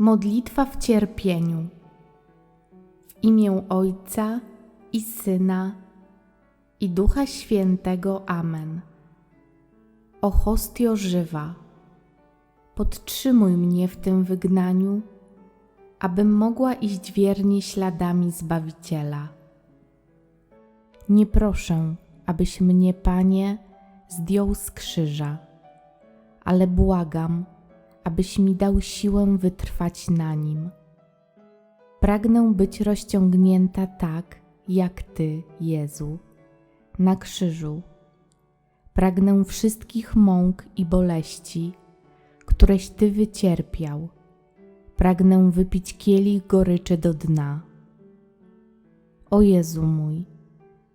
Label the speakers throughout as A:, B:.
A: Modlitwa w cierpieniu. W imię Ojca i Syna i Ducha Świętego. Amen. O hostio żywa, podtrzymuj mnie w tym wygnaniu, abym mogła iść wiernie śladami Zbawiciela. Nie proszę, abyś mnie, Panie, zdjął z krzyża, ale błagam, abyś mi dał siłę wytrwać na nim. Pragnę być rozciągnięta tak, jak Ty, Jezu, na krzyżu. Pragnę wszystkich mąk i boleści, któreś Ty wycierpiał. Pragnę wypić kielich goryczy do dna. O Jezu mój,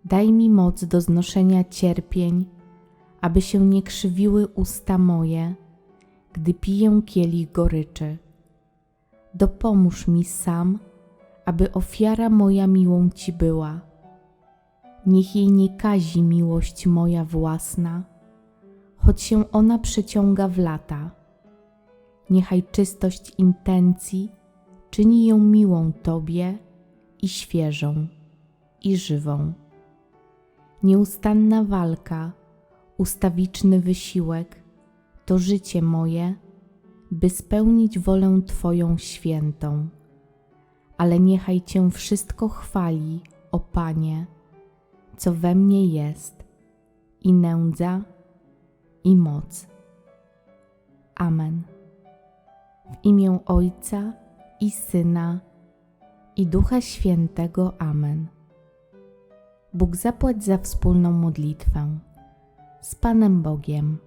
A: daj mi moc do znoszenia cierpień, aby się nie krzywiły usta moje, gdy piję kielich goryczy. Dopomóż mi sam, aby ofiara moja miłą Ci była. Niech jej nie kazi miłość moja własna, choć się ona przeciąga w lata. Niechaj czystość intencji czyni ją miłą Tobie i świeżą, i żywą. Nieustanna walka, ustawiczny wysiłek to życie moje, by spełnić wolę Twoją świętą. Ale niechaj Cię wszystko chwali, o Panie, co we mnie jest, i nędza, i moc. Amen. W imię Ojca i Syna i Ducha Świętego. Amen. Bóg zapłać za wspólną modlitwę. Z Panem Bogiem.